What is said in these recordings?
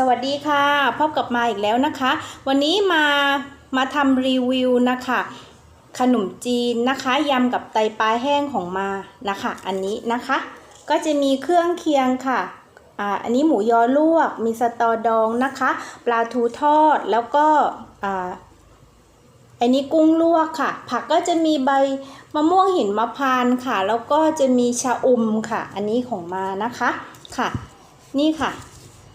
สวัสดีค่ะ พบกับมาอีกแล้วนะคะ วันนี้มามาทำรีวิวนะคะ ขนมจีนนะคะยำกับไตปลาแห้งของมานะคะ อันนี้นะคะ ก็จะมีเครื่องเคียงค่ะอ่าอันนี้หมูยอลวก มีสตอดองนะคะ ปลาทูทอดแล้วก็อ่าอันนี้กุ้งลวกค่ะ ผักก็จะมีใบมะม่วงหินมะพร้านค่ะ แล้วก็จะมีชะอมค่ะ อันนี้ของมานะคะค่ะ นี่ค่ะ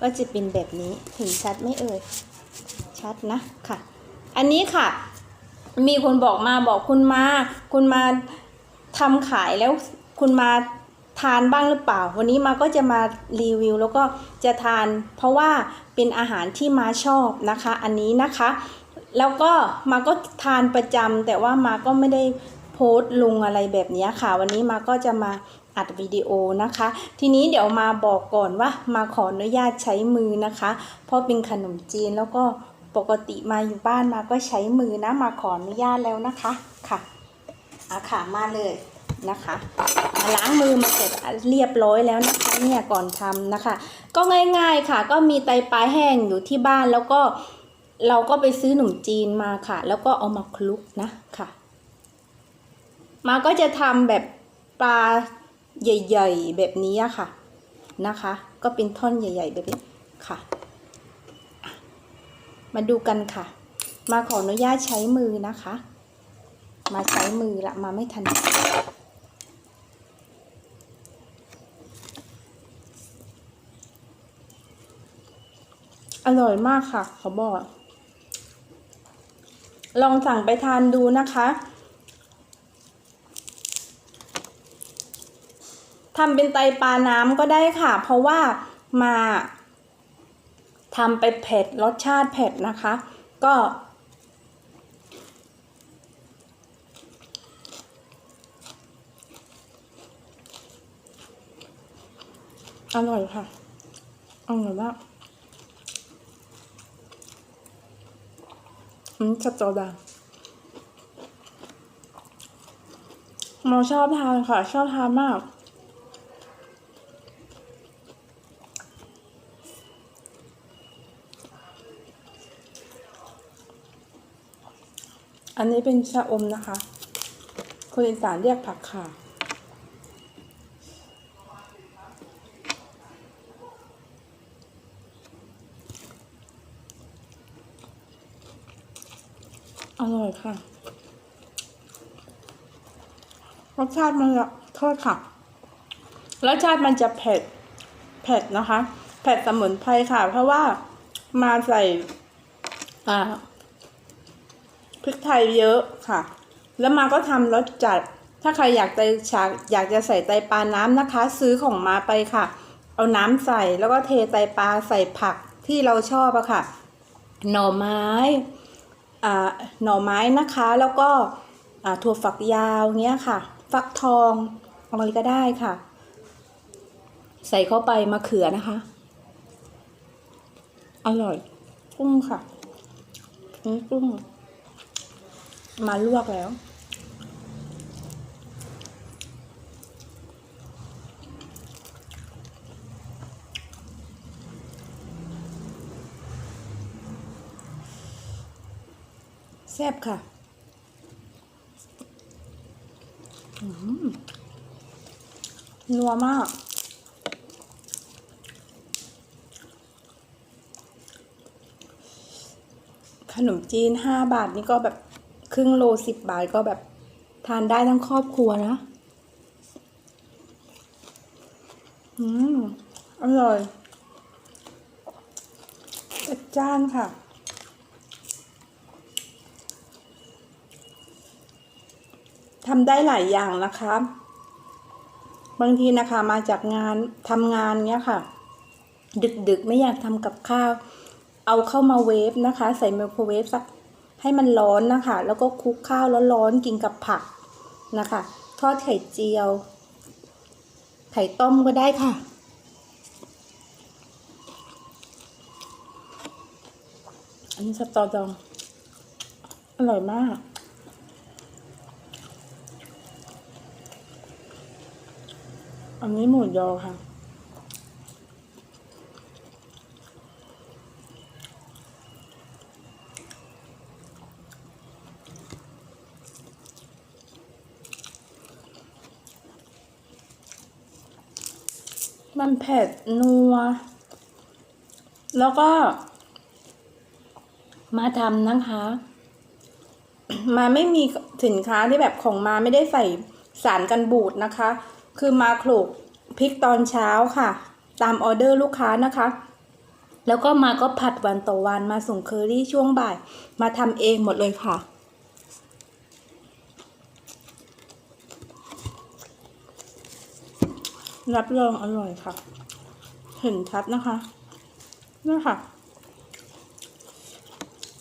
ก็จะเป็นแบบนี้เห็นชัดไหมเอ่ย ชัดนะค่ะ อันนี้ค่ะ มีคนบอกมาบอกคุณมา คุณมาทำขายแล้วคุณมาทานบ้างหรือเปล่า วันนี้มาก็จะมารีวิวแล้วก็จะทาน เพราะว่าเป็นอาหารที่มาชอบนะคะ อันนี้นะคะ แล้วก็มาก็ทานประจำแต่ว่ามาก็ไม่ได้โพสต์ลงอะไรแบบนี้ค่ะ วันนี้มาก็จะมา อัดวิดีโอนะคะ ทีนี้เดี๋ยวมาบอกก่อนว่ามาขออนุญาตใช้มือนะคะ เพราะเป็นขนมจีนแล้วก็ปกติมาอยู่บ้านมาก็ใช้มือนะมาขออนุญาตแล้วนะคะค่ะอาค่ะมาเลยนะคะมาล้างมือมาเสร็จเรียบร้อยแล้วนะคะเนี่ยก่อนทำนะคะ ก็ง่ายๆค่ะ ก็มีไตปลาแห้งอยู่ที่บ้านแล้วก็เราก็ไปซื้อหนุ่มจีนมาค่ะ แล้วก็เอามาคลุกนะค่ะ มาก็จะทำแบบปลา ใหญ่ ๆ แบบนี้ค่ะนะคะ ก็เป็นท่อนใหญ่ ๆ แบบนี้ค่ะอะ มาดูกันค่ะ มาขออนุญาตใช้มือนะคะ มาใช้มือละมาไม่ทันอร่อยมากค่ะ เขาบอก ลองสั่งไปทานดูนะคะ ทำเป็นไตปลาน้ำก็ได้ค่ะ เพราะว่ามาทำไปเผ็ดรสชาติเผ็ดนะคะ ก็ อร่อยค่ะ อร่อยมากอืมสตอดาเราชอบทานค่ะ ชอบทานมาก อันนี้เป็นชะอมนะคะ คนอีสานเรียกผักค่ะอร่อยค่ะ รสชาติมันจะโทษค่ะ รสชาติมันจะเผ็ด เผ็ดนะคะ เผ็ดสมุนไพรค่ะ เพราะว่ามาใส่ อ่า พริกไทยเยอะค่ะ แล้วมาก็ทำรสจัด ถ้าใครอยากจะฉากอยากจะใส่ไตปลาน้ำนะคะ ซื้อของมาไปค่ะ เอาน้ำใส่แล้วก็เทไตปลาใส่ผักที่เราชอบอะค่ะ หน่อไม้อ่าหน่อไม้นะคะ แล้วก็อ่าถั่วฝักยาวเงี้ยค่ะ ฟักทองอะไรก็ได้ค่ะ ใส่เข้าไปมะเขือนะคะ อร่อยกุ้งค่ะกุ้ง มาลวกแล้ว แซ่บค่ะอืมนัวมากขนมจีนห้าบาทนี่ก็แบบ รึ่งโลสิบบาทก็แบบทานได้ทั้งครอบครัวนะ อืม อร่อยจัดจ้านค่ะ ทำได้หลายอย่างนะคะ บางทีนะคะมาจากงานทำงานเนี้ยค่ะ ดึกๆ ไม่อยากทำกับข้าว เอาเข้ามาเวฟนะคะ ใส่ไมโครเวฟสัก ให้มันร้อนนะคะ แล้วก็คลุกข้าวร้อนๆกินกับผักนะคะ ทอดไข่เจียว ไข่ต้มก็ได้ค่ะ อันนี้สตอดอง อร่อยมากอันนี้หมูยอค่ะ มันเผ็ดนัว แล้วก็ มาทำนะคะ มาไม่มีสินค้าที่แบบของมาไม่ได้ใส่สารกันบูดนะคะ คือมาโขลกพริกตอนเช้าค่ะ ตามออเดอร์ลูกค้านะคะ แล้วก็มาก็ผัดวันต่อวันมาส่งเคอรี่ช่วงบ่าย มาทำเองหมดเลยค่ะ รับรองอร่อยค่ะ เห็นชัดนะคะนี่ค่ะ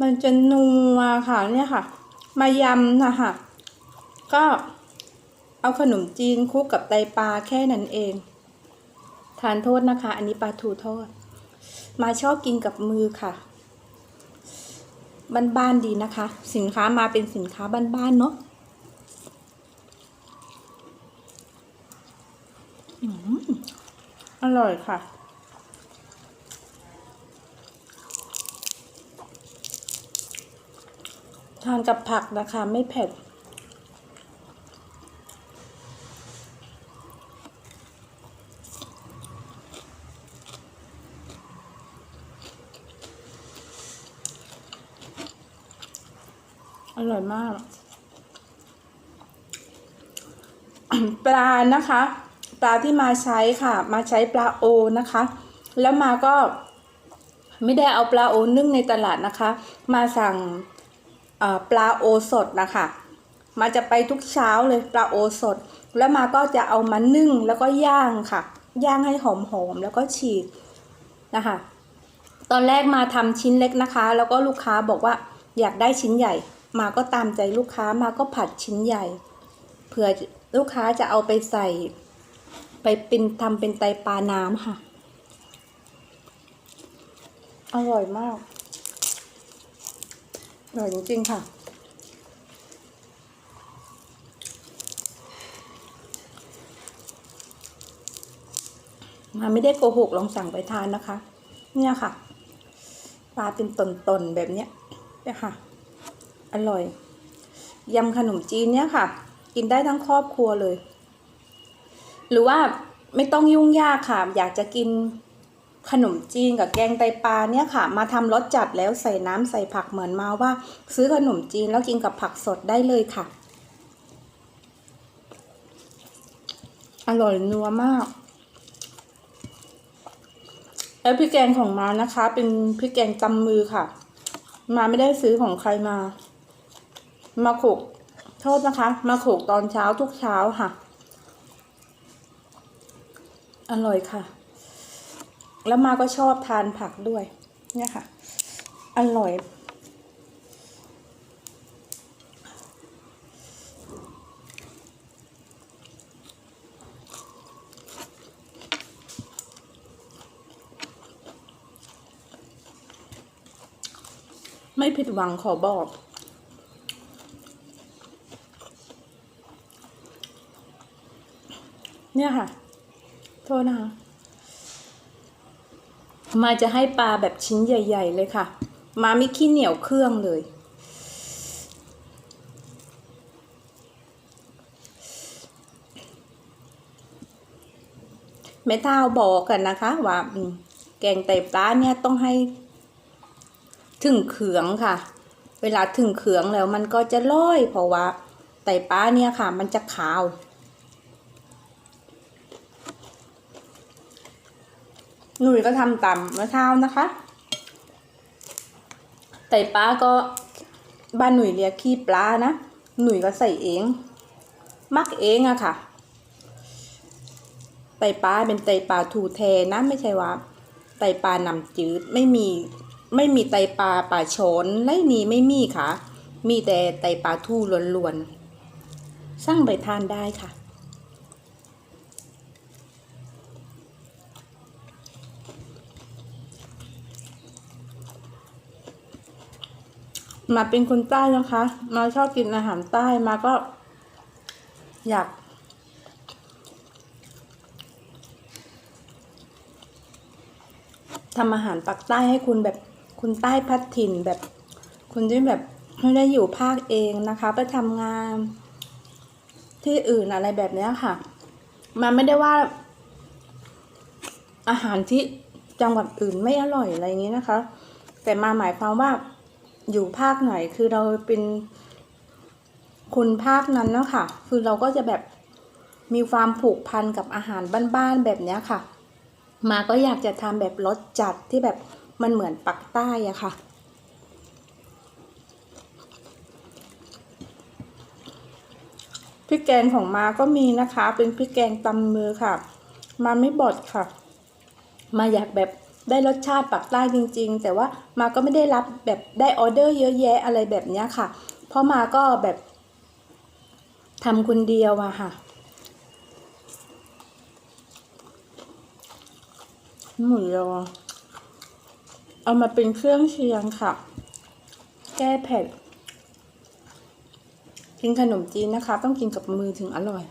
มันจะนัวค่ะเนี่ยค่ะ มายำนะคะก็เอาขนมจีนคลุกกับไตปลาแค่นั้นเอง ทานโทษนะคะ อันนี้ปลาทูทอด มาชอบกินกับมือค่ะ บ้านๆดีนะคะ สินค้ามาเป็นสินค้าบ้านๆเนาะ อร่อยค่ะ ทานกับผักนะคะ ไม่เผ็ดอร่อยมาก ปลานะคะ ปลาที่มาใช้ค่ะ มาใช้ปลาโอนะคะ แล้วมาก็ไม่ได้เอาปลาโอนึ่งในตลาดนะคะ มาสั่งปลาโอสดนะคะมาจะไปทุกเช้าเลยปลาโอสด แล้วมาก็จะเอามานึ่งแล้วก็ย่างค่ะ ย่างให้หอมๆแล้วก็ฉีกนะคะ ตอนแรกมาทำชิ้นเล็กนะคะ แล้วก็ลูกค้าบอกว่าอยากได้ชิ้นใหญ่ มาก็ตามใจลูกค้ามาก็ผัดชิ้นใหญ่เผื่อลูกค้าจะเอาไปใส่ ไปเป็นทำเป็นไตปลาน้ำค่ะ อร่อยมาก อร่อยจริงๆค่ะ มาไม่ได้โกหกลองสั่งไปทานนะคะ เนี่ยค่ะ ปลาเป็นตนๆแบบเนี้ยเนี่ยค่ะ อร่อย ยำขนมจีนเนี่ยค่ะ กินได้ทั้งครอบครัวเลย หรือว่าไม่ต้องยุ่งยากค่ะ อยากจะกินขนมจีนกับแกงไตปลาเนี่ยค่ะ มาทำรสจัดแล้วใส่น้ำใส่ผักเหมือนมาว่า ซื้อขนมจีนแล้วกินกับผักสดได้เลยค่ะ อร่อยนัวมาก แล้วพริกแกงของมานะคะ เป็นพริกแกงตำมือค่ะ มาไม่ได้ซื้อของใครมา มาโขกโทษนะคะ มาโขกตอนเช้าทุกเช้าค่ะ อร่อยค่ะ แล้วมาก็ชอบทานผักด้วย เนี่ยค่ะ อร่อย ไม่ผิดหวังขอบอกเนี่ยค่ะ โทษนะคะมาจะให้ปลาแบบชิ้นใหญ่ ๆ เลยค่ะ มาไม่ขี้เหนียวเครื่องเลย แม่เท้าบอกกันนะคะ ว่าแกงไตปลาเนี่ยต้องให้ถึงเขืองค่ะ เวลาถึงเขืองแล้วมันก็จะล่อยเพราะว่าไตปลาเนี่ยค่ะ มันจะขาว หนุ่ยก็ทำตามะเท้านะคะไตปลาก็บ้านหนุ่ยเรียกขี้ปลานะหนุ่ยก็ใส่เอง มักเองอะค่ะไตปลาเป็นไตปลาทูแทนะไม่ใช่ว่าไตปลานำจืดไม่มีไม่มีไตปลาป่าชนไรนี้ไม่มีค่ะ มีแต่ไตปลาทูล้วนๆสั่งไปทานได้ค่ะ มาเป็นคนใต้นะคะ มาชอบกินอาหารใต้มาก็ อยาก ทำอาหารปักใต้ให้คุณแบบคุณใต้พัดถิ่นแบบ คุณที่แบบไม่ได้อยู่ภาคเองนะคะไปทำงานที่อื่นอะไรแบบนี้ค่ะ มันไม่ได้ว่า อาหารที่จังหวัดอื่นไม่อร่อยอะไรอย่างนี้นะคะ แต่มาหมายความว่า อยู่ภาคไหนคือเราเป็นคนภาคนั้นเนาะค่ะ คือเราก็จะแบบมีความผูกพันกับอาหารบ้านๆแบบเนี้ยค่ะ มาก็อยากจะทำแบบรสจัดที่แบบมันเหมือนปักใต้อะค่ะ พริกแกงของมาก็มีนะคะ เป็นพริกแกงตำมือค่ะ มาไม่บดค่ะ มาอยากแบบ ได้รสชาติปักใต้จริง ๆ แต่ว่ามาก็ไม่ได้รับแบบได้ออเดอร์เยอะแยะอะไรแบบนี้ค่ะ เพราะมาก็แบบทำคนเดียวอะค่ะหมูยอเอามาเป็นเครื่องเคียงค่ะ แก้เผ็ดกินขนมจีนนะคะ ต้องกินกับมือถึงอร่อย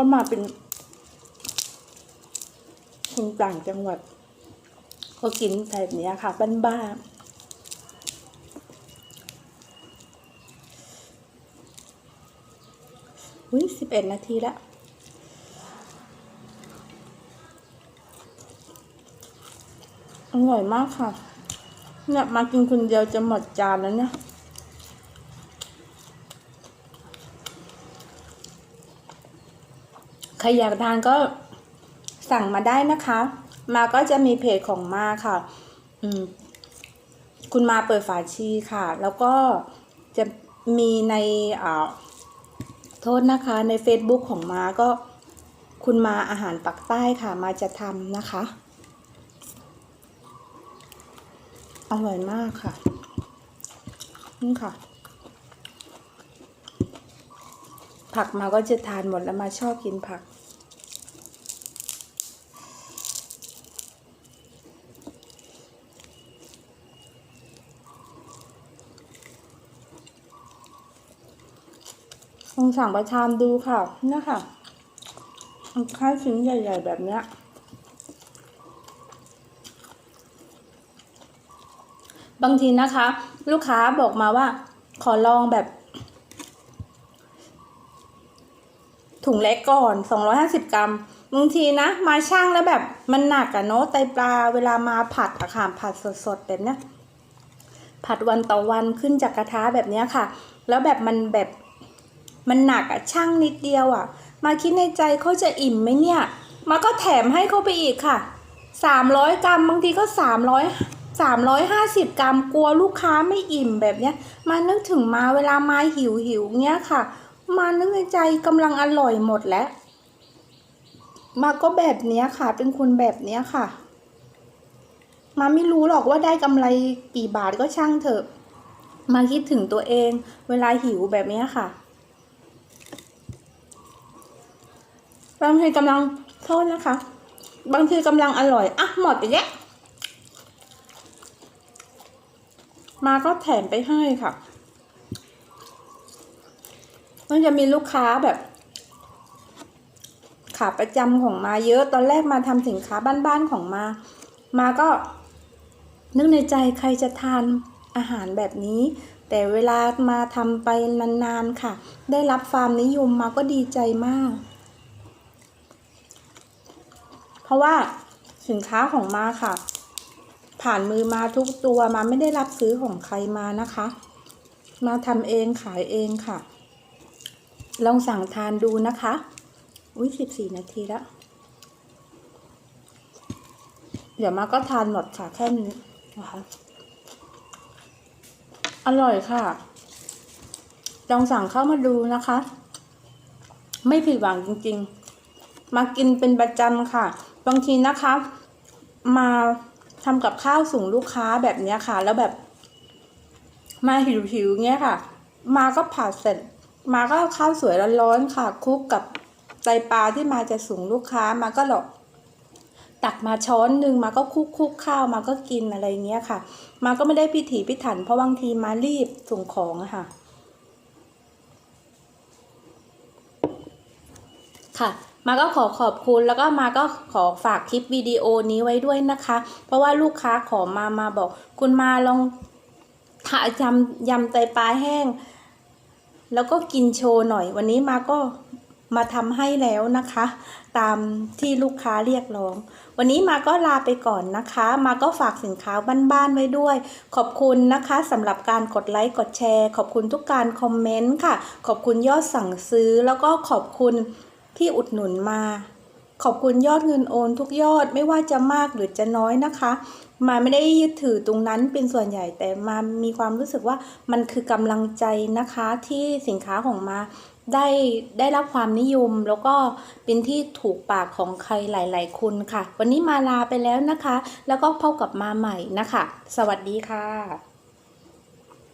เข้ามาเป็นคนต่างจังหวัด ก็กินแบบนี้ค่ะบ้านๆอุ้ยสิบเอ็ดนาทีแล้วอร่อยมากค่ะ เนี่ยมากินคนเดียวจะหมดจานแล้วเนี่ย ใครอยากทานก็สั่งมาได้นะคะ มาก็จะมีเพจของมาค่ะ อืม คุณมาเปิดฝาชีค่ะ แล้วก็จะมีในอ่าโทษนะคะใน Facebook ของมาก็คุณมาอาหารปักใต้ค่ะ มาจะทำนะคะ อร่อยมากค่ะ นี่ค่ะ ผักมาก็จะทานหมดแล้วมาชอบกินผัก ลองสั่งประทานดูค่ะเนี่ยค่ะข้าวชิ้นใหญ่ ๆ แบบเนี้ย บางทีนะคะ ลูกค้าบอกมาว่า ขอลองแบบ ถุงเล็กก่อน 250 กรัมบางทีนะ มาช่างแล้วแบบมันหนักอะเนาะไตปลาเวลามาผัดอะค่ะผัดสดๆแบบเนี้ยผัดวันต่อวันขึ้นจากกระทะแบบเนี้ยค่ะ แล้วแบบมันแบบ มันหนักอะช่างนิดเดียวอะมาคิดในใจเขาจะอิ่มไหมเนี่ย มาก็แถมให้เขาไปอีกค่ะ 300 กรัมบางทีก็ 300 350 กรัมกลัวลูกค้าไม่อิ่มแบบเนี้ย มานึกถึงมาเวลามาหิวหิวเนี้ยค่ะ มานึกในใจกำลังอร่อยหมดแล้ว มาก็แบบเนี้ยค่ะ เป็นคนแบบเนี้ยค่ะ มาไม่รู้หรอกว่าได้กำไรกี่บาทก็ช่างเถอะ มาคิดถึงตัวเอง เวลาหิวแบบเนี้ยค่ะ บางทีกำลังโทษนะคะ บางทีกำลังอร่อย อะ หมดไปแล้วมาก็แถมไปให้ค่ะมันจะมีลูกค้าแบบขาประจำของมาเยอะ ตอนแรกมาทำสินค้าบ้านๆของมา มาก็นึกในใจใครจะทานอาหารแบบนี้ แต่เวลามาทำไปนานๆค่ะ ได้รับความนิยมมาก็ดีใจมาก เพ ราะว่าสินค้าของมาค่ะ ผ่านมือมาทุกตัวมาไม่ได้รับซื้อของใครมานะคะ มาทำเองขายเองค่ะ ลองสั่งทานดูนะคะ อุ้ยสิบสี่นาทีแล้ว เดี๋ยวมาก็ทานหมดค่ะแค่นี้นะคะ อร่อยค่ะ ลองสั่งเข้ามาดูนะคะ ไม่ผิดหวังจริงๆ มากินเป็นประจำค่ะ บางทีนะคะ มาทำกับข้าวส่งลูกค้าแบบเนี้ยค่ะ แล้วแบบ มาหิวๆเงี้ยค่ะ มาก็ผัดเสร็จ มาก็ข้าวสวยร้อนๆค่ะคลุกกับไตปลาที่มาจะส่งลูกค้ามาก็หรอกตักมาช้อนหนึ่งมาก็คุกคุกข้าวมาก็กินอะไรเงี้ยค่ะ มาก็ไม่ได้พิถีพิถัน เพราะบางทีมารีบส่งของอะค่ะ ค่ะ มาก็ขอขอบคุณแล้วก็มาก็ขอฝากคลิปวิดีโอนี้ไว้ด้วยนะคะ เพราะว่าลูกค้าขอมามาบอก คุณมาลองทายำยำไตปลาแห้ง แล้วก็กินโชว์หน่อย วันนี้มาก็มาทำให้แล้วนะคะ ตามที่ลูกค้าเรียกร้อง วันนี้มาก็ลาไปก่อนนะคะ มาก็ฝากสินค้าบ้านๆไว้ด้วย ขอบคุณนะคะสำหรับการกดไลค์กดแชร์ ขอบคุณทุกการคอมเมนต์ค่ะ ขอบคุณยอดสั่งซื้อแล้วก็ขอบคุณ ที่อุดหนุนมา ขอบคุณยอดเงินโอนทุกยอดไม่ว่าจะมากหรือจะน้อยนะคะ มาไม่ได้ยึดถือตรงนั้นเป็นส่วนใหญ่แต่มามีความรู้สึกว่ามันคือกำลังใจนะคะที่สินค้าของมาได้ได้รับความนิยมแล้วก็เป็นที่ถูกปากของใครหลาย ๆ คนค่ะ วันนี้มาลาไปแล้วนะคะ แล้วก็พบกับมาใหม่นะคะ สวัสดีค่ะ